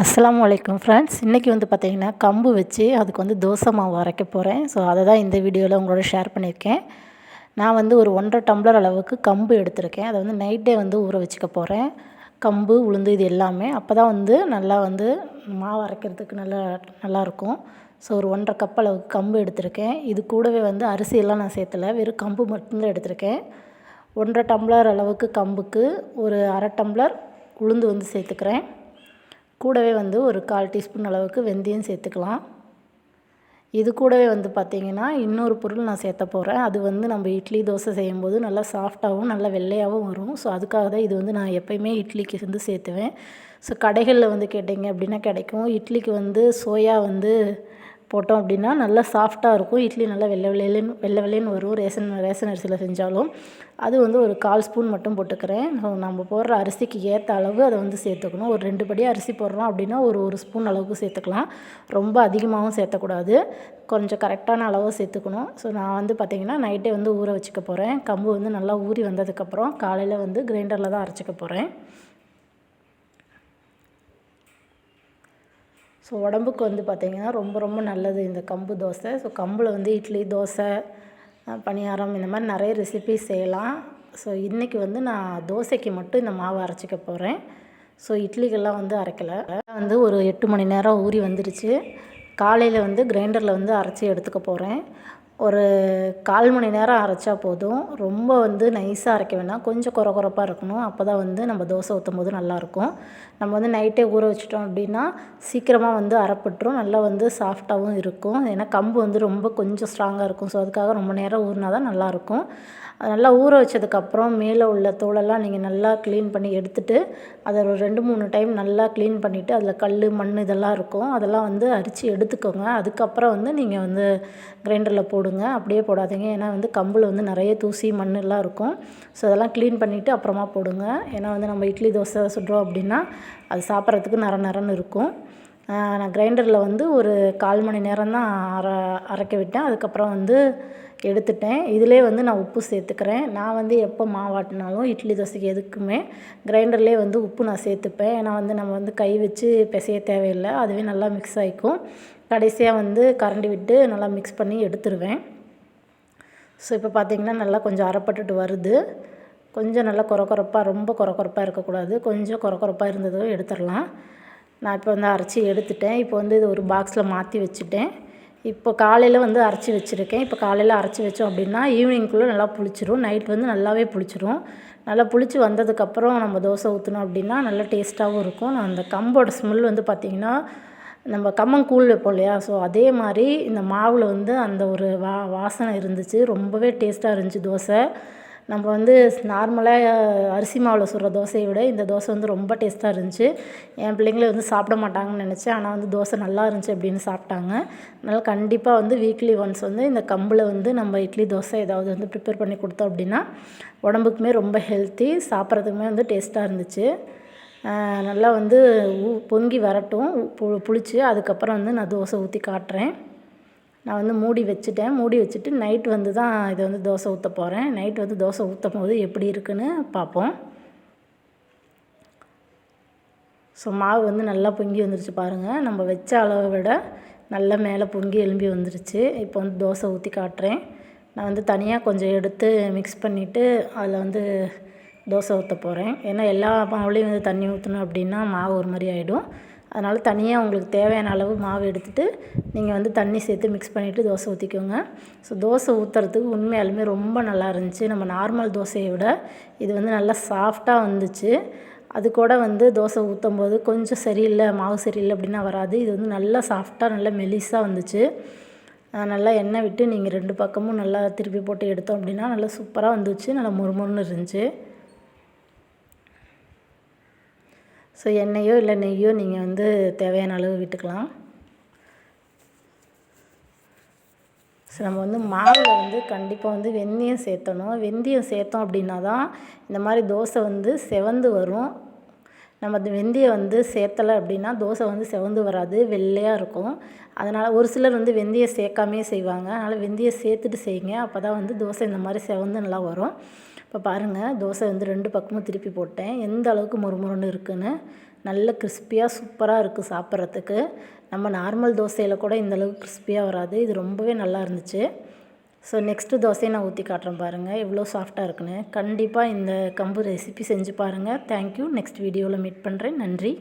அஸ்லாம் வலைக்கம் ஃப்ரெண்ட்ஸ் இன்றைக்கி வந்து பார்த்திங்கன்னா கம்பு வச்சு அதுக்கு வந்து தோசை மாவு அரைக்க போகிறேன் ஸோ அதை தான் இந்த வீடியோவில் உங்களோட ஷேர் பண்ணியிருக்கேன். நான் வந்து ஒரு ஒன்றரை டம்ளர் அளவுக்கு கம்பு எடுத்திருக்கேன். அதை வந்து நைட்டே வந்து ஊற வச்சுக்க போகிறேன் கம்பு உளுந்து இது எல்லாமே. அப்போ தான் வந்து நல்லா வந்து மாவு அரைக்கிறதுக்கு நல்லா நல்லாயிருக்கும் ஸோ ஒரு ஒன்றரை கப் அளவுக்கு கம்பு எடுத்திருக்கேன். இது கூடவே வந்து அரிசியெல்லாம் நான் சேர்த்தல. வெறும் கம்பு மட்டும்தான் எடுத்திருக்கேன். ஒன்றரை டம்ளர் அளவுக்கு கம்புக்கு ஒரு அரை டம்ளர் உளுந்து வந்து சேர்த்துக்கிறேன். கூடவே வந்து ஒரு கால் டீஸ்பூன் அளவுக்கு வெந்தயம் சேர்த்துக்கலாம். இது கூடவே வந்து பார்த்திங்கன்னா இன்னொரு பொருள் நான் சேர்த்த போகிறேன் அது வந்து நம்ம இட்லி தோசை செய்யும்போது நல்லா சாஃப்டாகவும் நல்லா வெள்ளையாகவும் வரும். ஸோ அதுக்காக தான் இது வந்து நான் எப்போயுமே இட்லிக்கு வந்து சேர்த்துவேன். ஸோ கடைகளில் வந்து கேட்டிங்க அப்படின்னா கிடைக்கும். இட்லிக்கு வந்து சோயா வந்து போட்டோம் அப்படின்னா நல்லா சாஃப்டாக இருக்கும். இட்லி நல்லா வெள்ளை வெள்ளையிலேன்னு வெள்ளை வெள்ளைன்னு வரும். ரேஷன் ரேஷன் அரிசியில் செஞ்சாலும். அது வந்து ஒரு கால் ஸ்பூன் மட்டும் போட்டுக்கிறேன். நம்ம போடுற அரிசிக்கு ஏற்ற அளவு அதை வந்து சேர்த்துக்கணும். ஒரு ரெண்டு படி அரிசி போடுறோம் அப்படின்னா ஒரு ஒரு ஸ்பூன் அளவுக்கு சேர்த்துக்கலாம். ரொம்ப அதிகமாகவும் சேர்த்தக்கூடாது. கொஞ்சம் கரெக்டான அளவு சேர்த்துக்கணும். ஸோ நான் வந்து பார்த்திங்கன்னா நைட்டே வந்து ஊற வச்சுக்க போகிறேன் கம்பு வந்து நல்லா ஊறி வந்ததுக்கப்புறம் காலையில் வந்து கிரைண்டரில் தான் அரைச்சிக்க போகிறேன் ஸோ உடம்புக்கு வந்து பார்த்திங்கன்னா ரொம்ப ரொம்ப நல்லது இந்த கம்பு தோசை. ஸோ கம்பில் வந்து இட்லி தோசை பணியாரம் இந்த மாதிரி நிறைய ரெசிபி செய்யலாம். ஸோ இன்றைக்கி வந்து நான் தோசைக்கு மட்டும் இந்த மாவு அரைச்சிக்க போகிறேன் ஸோ இட்லிகள்லாம் வந்து அரைக்கலை. வந்து ஒரு எட்டு மணி நேரம் ஊறி வந்துருச்சு. காலையில் வந்து கிரைண்டரில் வந்து அரைச்சி எடுத்துக்க போகிறேன் ஒரு கால் மணி நேரம் அரைச்சா போதும். ரொம்ப வந்து நைஸாக அரைக்க வேணாம். கொஞ்சம் கொர கொரப்பாக இருக்கணும். அப்போ தான் வந்து நம்ம தோசை ஊற்றும் போது நல்லாயிருக்கும் நம்ம வந்து நைட்டே ஊற வச்சிட்டோம் அப்படின்னா சீக்கிரமாக வந்து அரைப்பட்டுரும். நல்லா வந்து சாஃப்டாகவும் இருக்கும். ஏன்னா கம்பு வந்து ரொம்ப கொஞ்சம் ஸ்ட்ராங்காக இருக்கும். ஸோ அதுக்காக ரொம்ப நேரம் ஊறினா தான் நல்லாயிருக்கும் நல்லா ஊற வச்சதுக்கப்புறம் மேலே உள்ள தோலெல்லாம் நீங்கள் நல்லா க்ளீன் பண்ணி எடுத்துகிட்டு அதை ஒரு ரெண்டு மூணு டைம் நல்லா க்ளீன் பண்ணிவிட்டு அதில் கல் மண் இதெல்லாம் இருக்கும். அதெல்லாம் வந்து அரித்து எடுத்துக்கோங்க. அதுக்கப்புறம் வந்து நீங்கள் வந்து கிரைண்டரில் போடுங்க. அப்படியே போடாதீங்க. ஏன்னா வந்து கம்பில் வந்து நிறைய தூசி மண்ணெல்லாம் இருக்கும். ஸோ அதெல்லாம் க்ளீன் பண்ணிவிட்டு அப்புறமா போடுங்க. ஏன்னா வந்து நம்ம இட்லி தோசை சுடுறோம் அப்படின்னா அது சாப்பிட்றதுக்கு நர நரன்னு இருக்கும். நான் கிரைண்டரில் வந்து ஒரு கால் மணி நேரம் தான் அரை அரைக்க விட்டேன். அதுக்கப்புறம் வந்து எடுத்துட்டேன். இதிலே வந்து நான் உப்பு சேர்த்துக்கிறேன். நான் வந்து எப்போ மாவாட்டினாலும் இட்லி தோசைக்கு எதுக்குமே கிரைண்டர்லேயே வந்து உப்பு நான் சேர்த்துப்பேன். ஏன்னா வந்து நம்ம வந்து கை வச்சு பிசைய தேவையில்லை. அதுவே நல்லா மிக்ஸ் ஆகிக்கும் கடைசியாக வந்து கரண்டி விட்டு நல்லா மிக்ஸ் பண்ணி எடுத்துருவேன். ஸோ இப்போ பார்த்திங்கன்னா நல்லா கொஞ்சம் அரைப்பட்டுட்டு வருது. கொஞ்சம் நல்லா குறக்குறப்பாக ரொம்ப குறக்குறப்பாக இருக்கக்கூடாது. கொஞ்சம் குறக்குறப்பாக இருந்ததும் எடுத்துடலாம். நான் இப்போ வந்து அரைச்சி எடுத்துட்டேன். இப்போ வந்து இது ஒரு பாக்ஸில் மாற்றி வச்சுட்டேன். இப்போ காலையில் வந்து அரைச்சி வச்சுருக்கேன். இப்போ காலையில் அரைச்சி வச்சோம் அப்படின்னா ஈவினிங்குள்ளே நல்லா புளிச்சிரும். நைட் வந்து நல்லாவே புளிச்சிரும். நல்லா புளிச்சு வந்ததுக்கப்புறம் நம்ம தோசை ஊற்றினோம் அப்படின்னா நல்லா டேஸ்ட்டாகவும் இருக்கும். அந்த கம்போட ஸ்மெல் வந்து பார்த்திங்கன்னா நம்ம கம்மங்கூழ் வைப்போம் இல்லையா? ஸோ அதே மாதிரி இந்த மாவில் வந்து அந்த ஒரு வா வாசனை இருந்துச்சு. ரொம்பவே டேஸ்ட்டாக இருந்துச்சு தோசை. நம்ம வந்து நார்மலாக அரிசி மாவில் சுடுற தோசையை விட இந்த தோசை வந்து ரொம்ப டேஸ்ட்டாக இருந்துச்சு. என் பிள்ளைங்களே வந்து சாப்பிட மாட்டாங்கன்னு நினச்சேன். ஆனால் வந்து தோசை நல்லா இருந்துச்சு அப்படின்னு சாப்பிட்டாங்க. அதனால் கண்டிப்பாக வந்து வீக்லி ஒன்ஸ் வந்து இந்த கம்பில் வந்து நம்ம இட்லி தோசை ஏதாவது வந்து ப்ரிப்பேர் பண்ணி கொடுத்தோம் அப்படின்னா உடம்புக்குமே ரொம்ப ஹெல்த்தி சாப்பிட்றதுக்குமே வந்து டேஸ்ட்டாக இருந்துச்சு. நல்லா வந்து பொங்கி வரட்டும். பு புளிச்சு அதுக்கப்புறம் வந்து நான் தோசை ஊற்றி காட்டுறேன். நான் வந்து மூடி வச்சுட்டேன். மூடி வச்சுட்டு நைட் வந்து தான் இதை வந்து தோசை ஊற்ற போகிறேன் நைட் வந்து தோசை ஊற்றும் போது எப்படி இருக்குன்னு பார்ப்போம். ஸோ மாவு வந்து நல்லா பொங்கி வந்துருச்சு பாருங்கள் நம்ம வச்ச அளவை விட நல்லா மேலே பொங்கி எலும்பி வந்துருச்சு. இப்போ வந்து தோசை ஊற்றி காட்டுறேன். நான் வந்து தனியாக கொஞ்சம் எடுத்து மிக்ஸ் பண்ணிவிட்டு அதில் வந்து தோசை ஊற்ற போகிறேன் ஏன்னா எல்லா மாவுலேயும் வந்து தண்ணி ஊற்றணும் அப்படின்னா மாவு ஒரு மாதிரி ஆகிடும் அதனால் தனியாக உங்களுக்கு தேவையான அளவு மாவு எடுத்துகிட்டு நீங்கள் வந்து தண்ணி சேர்த்து மிக்ஸ் பண்ணிவிட்டு தோசை ஊற்றிக்கோங்க ஸோ தோசை ஊற்றுறதுக்கு உண்மையாலுமே ரொம்ப நல்லா இருந்துச்சு. நம்ம நார்மல் தோசையை விட இது வந்து நல்லா சாஃப்டாக வந்துச்சு. அது கூட வந்து தோசை ஊற்றும் போது கொஞ்சம் சரியில்லை மாவு சரியில்லை அப்படின்னா வராது. இது வந்து நல்லா சாஃப்டாக நல்லா மெலிஸாக வந்துச்சு. நல்லா எண்ணெய் விட்டு நீங்கள் ரெண்டு பக்கமும் நல்லா திருப்பி போட்டு எடுத்தோம் அப்படின்னா நல்லா சூப்பராக வந்துச்சு. நல்லா முறுமுறுன்னு இருந்துச்சு. ஸோ எண்ணெயோ இல்லை நெய்யோ நீங்கள் வந்து தேவையான அளவு விட்டுக்கலாம். ஸோ நம்ம வந்து மாவில் வந்து கண்டிப்பாக வந்து வெந்தயம் சேர்த்தணும். வெந்தயம் சேர்த்தோம் அப்படின்னா தான் இந்த மாதிரி தோசை வந்து செவந்து வரும். நம்ம அந்த வெந்தயம் வந்து சேர்த்தலை அப்படின்னா தோசை வந்து செவந்து வராது வெள்ளையாக இருக்கும். அதனால் ஒரு சிலர் வந்து வெந்தயம் சேர்க்காமே செய்வாங்க. அதனால் வெந்தயம் சேர்த்துட்டு செய்யுங்க. அப்போ தான் வந்து தோசை இந்த மாதிரி செவந்து நல்லா வரும். இப்போ பாருங்கள் தோசை வந்து ரெண்டு பக்கமும் திருப்பி போட்டேன். எந்த அளவுக்கு முறுமுறுன்னு இருக்குன்னு நல்ல கிறிஸ்பியாக சூப்பராக இருக்குது சாப்பிட்றதுக்கு. நம்ம நார்மல் தோசையில் கூட இந்த அளவுக்கு கிறிஸ்பியாக வராது. இது ரொம்பவே நல்லா இருந்துச்சு. ஸோ நெக்ஸ்ட்டு தோசையை நான் ஊற்றி காட்டுறேன் பாருங்கள் எவ்வளோ சாஃப்டாக இருக்குன்னு. கண்டிப்பாக இந்த கம்பு ரெசிபி செஞ்சு பாருங்கள் தேங்க்யூ நெக்ஸ்ட் வீடியோவில் மீட் பண்ணுறேன் நன்றி.